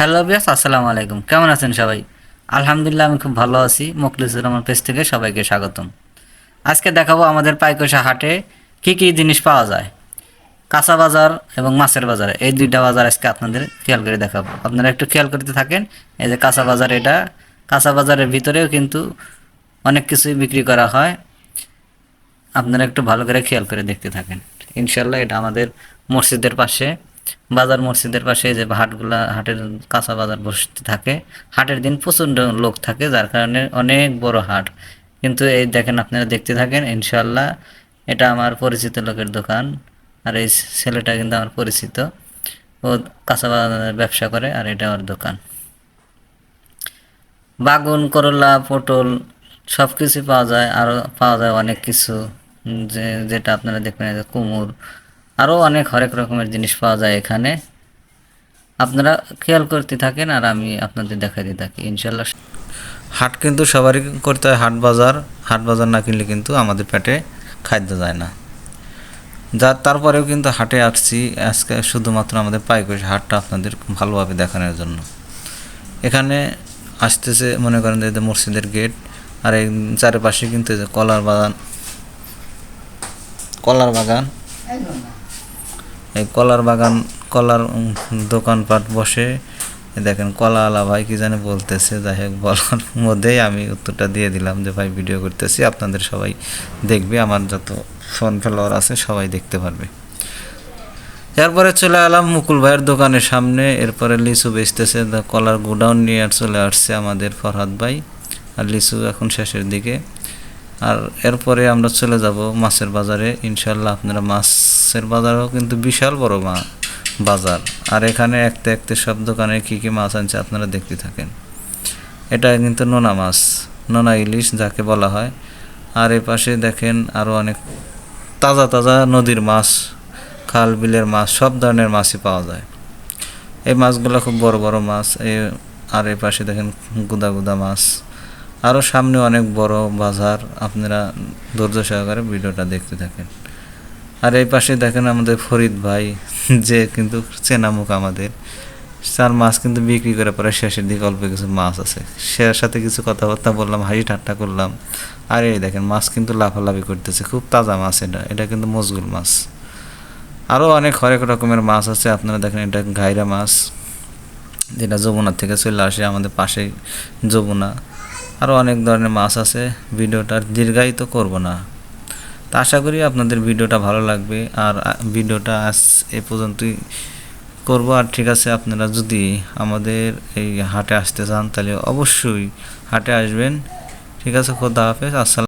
Hello বিয়াস আসসালামু আলাইকুম। কেমন আছেন সবাই? আলহামদুলিল্লাহ, আমি খুব ভালো আছি। মুখলিসুর রহমান পেজ থেকে সবাইকে স্বাগতম। আজকে দেখাবো আমাদের পাইকোষা হাটে কি কি জিনিস পাওয়া যায়। কাঁচা বাজার এবং মাছের বাজার, এই দুইটা বাজার আজকে আপনাদের খেয়াল করে দেখাবো। আপনারা একটু খেয়াল করতে থাকেন, এই যে কাঁচা বাজার এটা। কাঁচা বাজারের ভিতরেও কিন্তু অনেক কিছুই বিক্রি করা হয়। আপনারা একটু ভালো করে খেয়াল করে দেখতে থাকেন। ইনশাল্লাহ এটা আমাদের মসজিদের পাশে বাজার মসজিদের পাশে যে হাটগুলা, হাটের কাঁচা বাজার বসতে থাকে, হাটের দিন প্রচণ্ড লোক থাকে, যার কারণে অনেক বড় হাট। কিন্তু এই দেখেন, আপনারা দেখতে থাকেন ইনশাল্লাহ এটা আমার পরিচিত লোকের দোকান, আর এই ছেলেটা কিন্তু আমার পরিচিত। ও কাঁচা বাজারের ব্যবসা করে, আর এটা আমার দোকান। বাগুন, করলা, পটল সব কিছু পাওয়া যায় আরও পাওয়া যায় অনেক কিছু যে, যেটা আপনারা দেখবেন কুমুর আরও অনেক হরেক রকমের জিনিস পাওয়া যায় এখানে। আপনারা খেয়াল করতে থাকেন আর আমি আপনাদের দেখাতে থাকি ইনশাল্লাহ হাট কিন্তু সবারই করতে হয় হাট বাজার। হাট বাজার না কিনলে কিন্তু আমাদের পেটে খাদ্য যায় না। যার তারপরেও কিন্তু হাটে আসছি আজকে শুধুমাত্র আমাদের পাইকারি হাটটা আপনাদের ভালোভাবে দেখানোর জন্য। এখানে আসতেছে মনে করেন যে মসজিদের গেট আর এই চারিপাশে কিন্তু কলার বাগান। কলার বাগান। কলার বাগান, কলার দোকানপাট বসে। দেখেন কলা আলা ভাই কি জানে বলতেছে, যাই হোক, বলার মধ্যেই আমি উত্তরটা দিয়ে দিলাম যে, ভাই ভিডিও করতেছি, আপনাদের সবাই দেখবে, আমার যত ফোন ফলোয়ার আছে, সবাই দেখতে পারবে। এরপরে চলে এলাম মুকুল ভাইয়ের দোকানের সামনে। এরপরে লিচু বেচতেছে কলার গোডাউন নিয়ে আর চলে আসছে আমাদের ফরহাদ ভাই। আর লিচু এখন শেষের দিকে। আর এরপরে আমরা চলে যাব মাছের বাজারে। ইনশাল্লাহ আপনারা মাছের বাজারও কিন্তু বিশাল বড় মা বাজার। আর এখানে একতে একতে সব দোকানে কী কী মাছ আনছে আপনারা দেখতে থাকেন। এটা কিন্তু নোনা মাছ, নোনা ইলিশ যাকে বলা হয়। আর এ পাশে দেখেন আরও অনেক তাজা তাজা নদীর মাছ, খাল বিলের মাছ, সব ধরনের মাছই পাওয়া যায়। এই মাছগুলো খুব বড় বড় মাছ। এই আর এই পাশে দেখেন গুদা গুদা মাছ। আরও সামনে অনেক বড় বাজার আপনারা ধৈর্য সহকারে ভিডিওটা দেখতে থাকেন। আর এই পাশে দেখেন আমাদের ফরিদ ভাই, যে কিন্তু চেনা মুখ আমাদের। তার মাছ কিন্তু বিক্রি করে পরে শেষের দিকে অল্প কিছু মাছ আছে। সে সাথে কিছু কথাবার্তা বললাম, হাসি ঠাট্টা করলাম। আর এই দেখেন, মাছ কিন্তু লাফালাফি করতেছে, খুব তাজা মাছ এটা। এটা কিন্তু মজগুল মাছ। আরও অনেক হরেক রকমের মাছ আছে, আপনারা দেখেন এটা ঘাইরা মাছ। যেটা যমুনার থেকে চলে আসে, আমাদের পাশেই যমুনা। আরও অনেক ধরনের মাছ আছে, ভিডিওটা দীর্ঘায়িত করব না। তা আশা করি আপনাদের ভিডিওটা ভালো লাগবে, আর ভিডিওটা আজ এ পর্যন্তই করব। আর ঠিক আছে, আপনারা যদি আমাদের এই হাটে আসতে চান, তাহলে অবশ্যই হাটে আসবেন। ঠিক আছে, খোদা হাফেজ, আসসালাম।